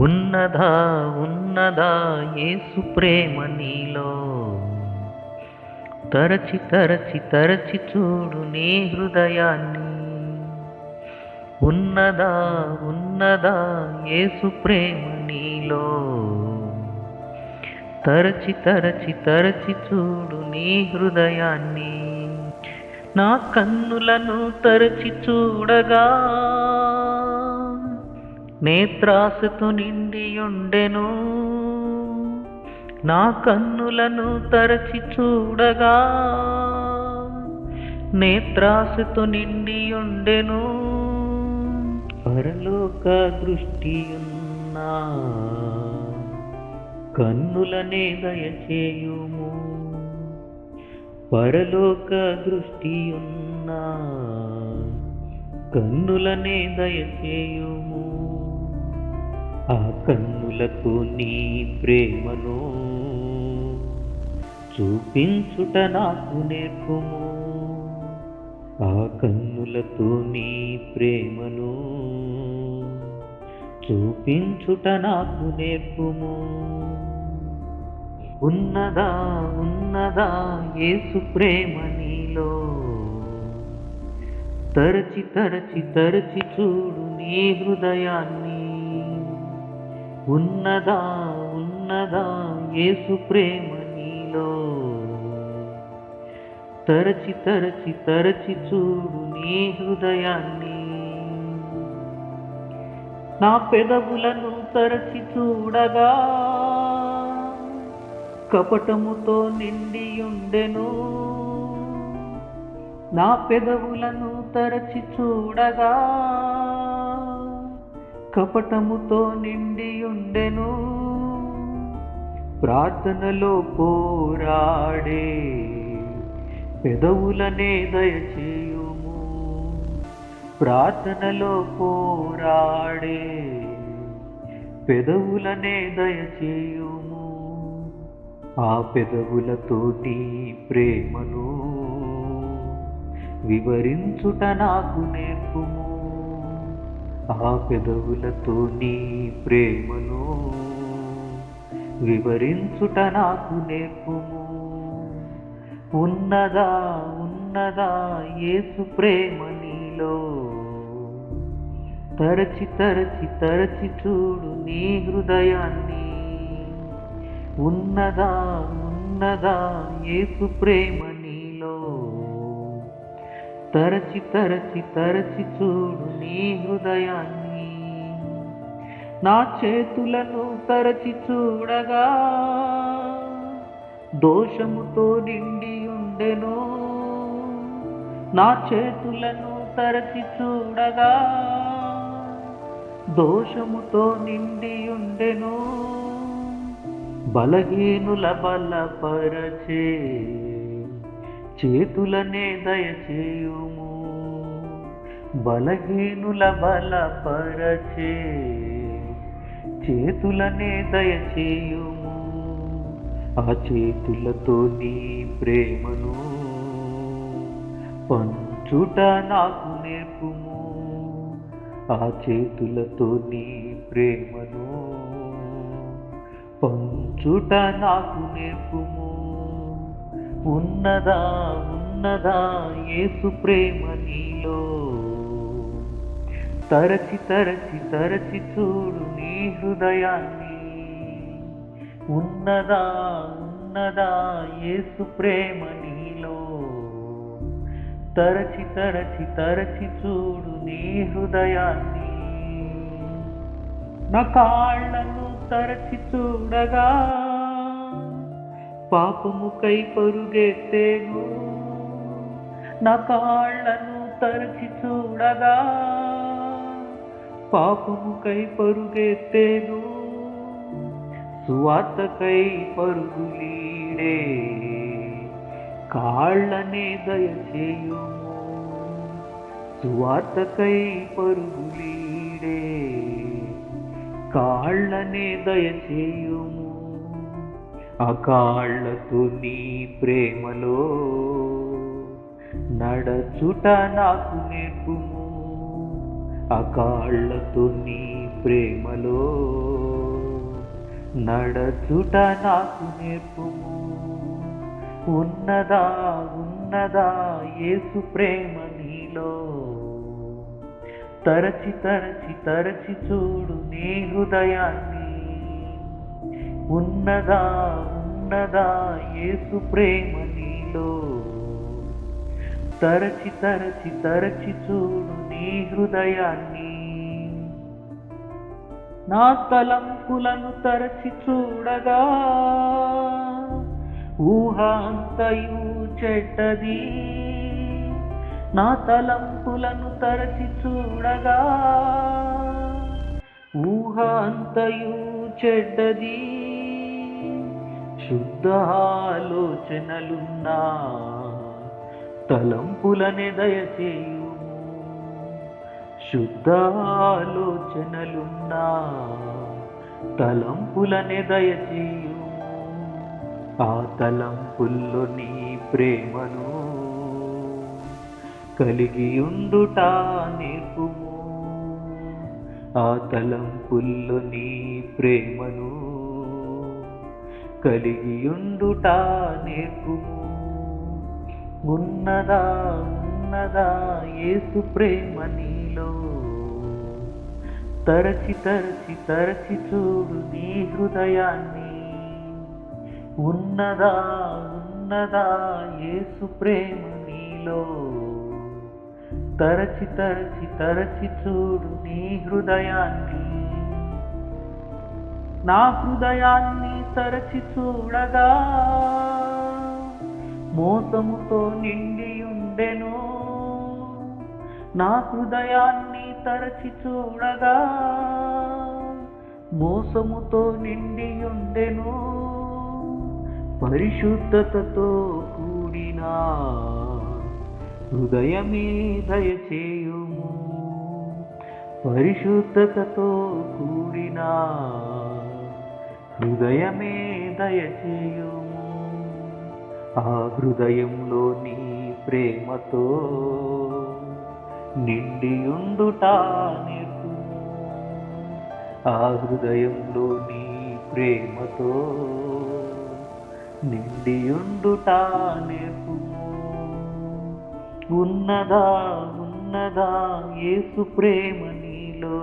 ఉన్నదా ఉన్నదా ఏసు ప్రేమ నీలో? తరచి తరచి తరచి చూడు నీ హృదయాన్ని. ఉన్నదా ఉన్నదా ఏసు ప్రేమ నీలో? తరచి తరచి తరచి చూడు నీ హృదయాన్ని. నా కన్నులను తరచి చూడగా నేత్రాసుతు నిండియుండెను. నా కన్నులను తరచి చూడగా నేత్రాసుతు నిండియుండెను. పరలోక దృష్టి ఉన్నా కన్నులనే దయచేయుము. పరలోక దృష్టి ఉన్నా కన్నులనే దయచేయుము. కన్నులకు నీ ప్రేమను చూపించుట నాకు నేర్పుము. ఆ కన్నులతో నీ ప్రేమను చూపించుట నాకు నేర్పుము. ఉన్నదా ఉన్నదా ఏసు ప్రేమ నీలో? తరచి తరచి తరచి చూడు నీ హృదయాన్ని. ఉన్నదా ఉన్నదా యేసు ప్రేమ నీలో? తరచి తరచి తరచి చూడు నీ హృదయాన్ని. నా పెదవులను తరచి చూడగా కపటముతో నిండి ఉండెను నా పెదవులను తరచి చూడగా కపటముతో నిండి ఉండెను ప్రార్థనలో పోరాడే పెదవులనే దయచేయుము. ప్రార్థనలో పోరాడే పెదవులనే దయచేయుము. ఆ పెదవులతోటి ప్రేమను వివరించుట నాకు నేర్పుము. ఆ పెదవులతో నీ ప్రేమను వివరించుట నాకు నేర్పుము. ఉన్నదా ఉన్నదా ఏసు ప్రేమ నీలో? తరచి తరచి తరచి చూడు నీ హృదయాన్ని. ఉన్నదా ఉన్నదా ఏసు ప్రేమ నీలో? తరచి తరచి తరచి చూడు నీ హృదయాన్ని. నా చేతులను తరచి చూడగా దోషముతో నిండి ఉండెను. నా చేతులను తరచి చూడగా దోషముతో నిండి ఉండెను. బలహీనుల బలపరచే చేతులనే దయచేయుము బలహీనుల బలపరచే చేతులనే దయచేయుము ఆ చేతులతో నీ ప్రేమను పంచుట నాకు నేర్పుము. ఆ చేతులతో నీ ప్రేమను పంచుట నాకు నేర్పుము. ఉన్నదా ఉన్నదా ఏసు ప్రేమ నీలో? తరచి తరచి తరచి చూడు నీ హృదయాన్ని. ఉన్నదా ఉన్నదా ఏసు ప్రేమ నీలో? తరచి తరచి తరచి చూడు నీ హృదయాన్ని. నా కాళ్ళను తరచి చూడగా పాపముకై పరుగెత్తేను నా కాళ్ళను తరచి చూడగా పాపముకై పరుగెత్తేను సువార్తకై పరుగులీడే కాళ్ళనే దయచేయుము. సువార్తకై పరుగులీడే కాళ్ళనే దయచేయుము. ఆ నీ ప్రేమలో నడచుట నాకు నేర్పుము. ఆ నీ ప్రేమలో నడచుట నాకు నేర్పుము. ఉన్నదా ఉన్నదా యేసు ప్రేమ నీలో. తరచి తరచి తరచి చూడు నీ హృదయాన్ని ఉన్నదా ఉన్నదా యేసు ప్రేమ నీలో? తరచి తరచి తరచి చూడు నీ హృదయాన్ని. నా తలంపులను తరచి చూడగా ఊహ అంతయు చెడ్డది. నా తలంపులను తరచి చూడగా ఊహ అంతయు చెడ్డది. శుద్ధ ఆలోచనలున్నా తలంపులనే దయచేయుము. శుద్ధ ఆలోచనలున్నా తలంపులనే దయచేయుము. ఆ తలంపుల్లో నీ ప్రేమను కలిగి ఉండుట నేర్పుము. ఆ తలంపుల్లో నీ ప్రేమను కలిగి ఉండుట నేర్పుము ఉన్నదా ఉన్నదా ఏసు ప్రేమ నీలో. తరచి తరచి తరచి చూడు నీ హృదయాన్ని. ఉన్నదా ఉన్నదా ఏసు ప్రేమ నీలో. తరచి తరచి తరచి చూడు నీ హృదయాన్ని. నా హృదయాన్ని తరచి చూడగా మోసముతో నిండి ఉండెను నా హృదయాన్ని తరచి చూడగా మోసముతో నిండి ఉండెను పరిశుద్ధతతో కూడిన హృదయమే దయచేయుము. పరిశుద్ధతతో కూడిన హృదయమే దయచేయుము. ఆ హృదయంలో నీ ప్రేమతో నిండి ఉండుట ఆ హృదయంలో నీ ప్రేమతో నిండి ఉండుట ఉన్నదా ఉన్నదా యేసు ప్రేమ నీలో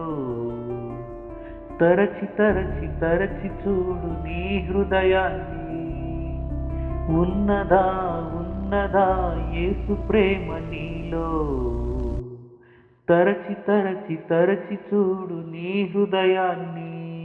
తరచి తరచి తరచి చూడు నీ హృదయాన్ని. ఉన్నదా ఉన్నదా ఏసు ప్రేమ నీలో. తరచి తరచి తరచి చూడు నీ హృదయాన్ని.